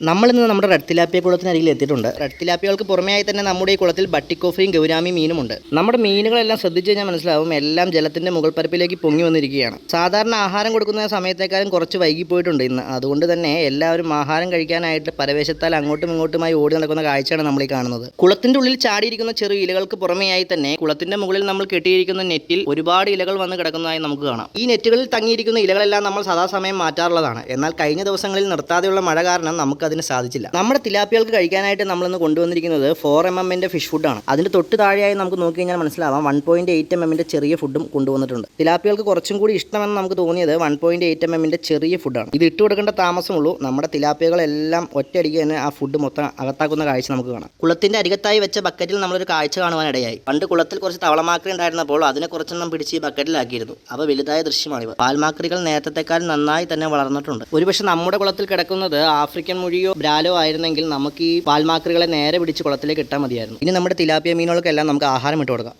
നമ്മളിന്ന് നമ്മുടെ red tilapia കുളത്തിനരികിൽ എത്തിയിട്ടുണ്ട്. റെഡ് തിലാപ്പിയകൾക്ക് പുറമെയായി തന്നെ നമ്മുടെ ഈ കുളത്തിൽ ബട്ടിക്കോഫിയും ഗൗരാമി മീനും ഉണ്ട്. നമ്മുടെ മീനുകളെല്ലാം ശ്രദ്ധിച്ചു കഴിഞ്ഞാൽ മനസ്സിലാവും എല്ലാം ജലത്തിന്റെ മുകൾ പരപ്പിലേക്ക് പൊങ്ങി വന്നിരിക്കുകയാണ്. സാധാരണ ആഹാരം കൊടുക്കുന്ന സമയത്തേക്കാളും കുറച്ച് വൈകിപ്പോയിട്ടുണ്ട് ഇന്ന്. അതുകൊണ്ട് തന്നെ എല്ലാവരും ആഹാരം കഴിക്കാനായിട്ട് പരവേശത്താൽ അങ്ങോട്ടും ഇങ്ങോട്ടുമായി ഓടി നടക്കുന്ന കാഴ്ചയാണ് നമ്മൾ ഈ കാണുന്നത്. കുളത്തിന്റെ ഉള്ളിൽ ചാടിയിരിക്കുന്ന ചെറു ഇലകൾക്ക് പുറമെയായി തന്നെ കുളത്തിന്റെ മുകളിൽ നമ്മൾ കെട്ടിയിരിക്കുന്ന നെറ്റിൽ ഒരുപാട് ഇലകൾ വന്ന് കിടക്കുന്നതായി നമുക്ക് കാണാം. ഈ നെറ്റുകളിൽ തങ്ങിയിരിക്കുന്ന ഇലകളെല്ലാം നമ്മൾ സദാസമയം മാറ്റാറുള്ളതാണ്. എന്നാൽ കഴിഞ്ഞ ദിവസങ്ങളിൽ നിർത്താതെയുള്ള മഴ കാരണം നമുക്ക് അതിന് സാധിച്ചില്ല. നമ്മുടെ തിലാപ്പികൾക്ക് കഴിക്കാനായിട്ട് നമ്മളിന്ന് കൊണ്ടുവന്നിരിക്കുന്നത് ഫോർ എം എമ്മിന്റെ ഫിഷ് ഫുഡാണ് അതിന്റെ തൊട്ട് താഴെയായി നമുക്ക് നോക്കി കഴിഞ്ഞാൽ മനസ്സിലാവാം വൺ പോയിന്റ് എയ്റ്റ് എം എമ്മിന്റെ ചെറിയ ഫുഡും കൊണ്ടുവന്നിട്ടുണ്ട്. തിലാപ്പികൾക്ക് കുറച്ചും കൂടി ഇഷ്ടമെന്ന് നമുക്ക് തോന്നിയത് വൺ പോയിന്റ് എയ്റ്റ് എം എമ്മിന്റെ ചെറിയ ഫുഡാണ് ഇത് ഇട്ട് കൊടുക്കേണ്ട താമസമുള്ളൂ. നമ്മുടെ തിലാപ്പികളെല്ലാം ഒറ്റയടിക്ക് തന്നെ ആ ഫുഡ് മൊത്തം അകത്താക്കുന്ന കാഴ്ച നമുക്ക് കാണാം. കുളത്തിന്റെ അരികത്തായി വെച്ച ബക്കറ്റിൽ നമ്മളൊരു കാഴ്ച കാണുവാനിടയായി. പണ്ട് കുളത്തിൽ കുറച്ച് തവളമാക്രി ഉണ്ടായിരുന്നപ്പോൾ അതിനെ കുറച്ചെണ്ണം പിടിച്ച് ഈ ബക്കറ്റിലാക്കിയിരുന്നു. അവ വലുതായ ദൃശ്യമാണിവ. പാൽമാക്രികൾ നേരത്തെക്കാൾ നന്നായി തന്നെ വളർന്നിട്ടുണ്ട്. ഒരുപക്ഷെ നമ്മുടെ കുളത്തിൽ കിടക്കുന്നത് ആഫ്രിക്കൻ മുഴിയോ ബ്രാലോ ആയിരുന്നെങ്കിൽ നമുക്ക് ഈ പാൽമാക്രികളെ നേരെ പിടിച്ച് കുളത്തിലേക്ക് ഇട്ടാൽ മതിയായിരുന്നു. ഇനി നമ്മുടെ തിലാപ്പിയ മീനുകൾക്കെല്ലാം നമുക്ക് ആഹാരം ഇട്ട് കൊടുക്കാം.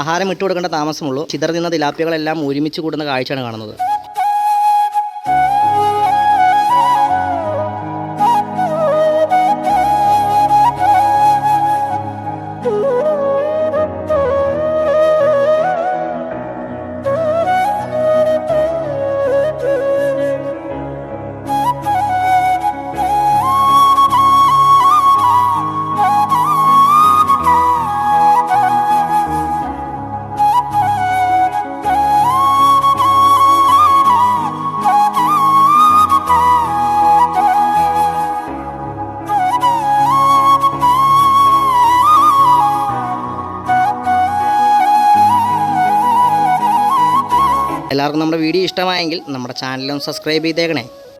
ആഹാരം ഇട്ട് കൊടുക്കേണ്ട താമസമുള്ളൂ. ചിതർ നിന്ന തിലാപ്പികളെല്ലാം ഒരുമിച്ച് കൂടുന്ന കാഴ്ചയാണ് കാണുന്നത്. എല്ലാവർക്കും നമ്മുടെ വീഡിയോ ഇഷ്ടമായെങ്കിൽ നമ്മുടെ ചാനലും സബ്സ്ക്രൈബ് ചെയ്തേക്കണേ.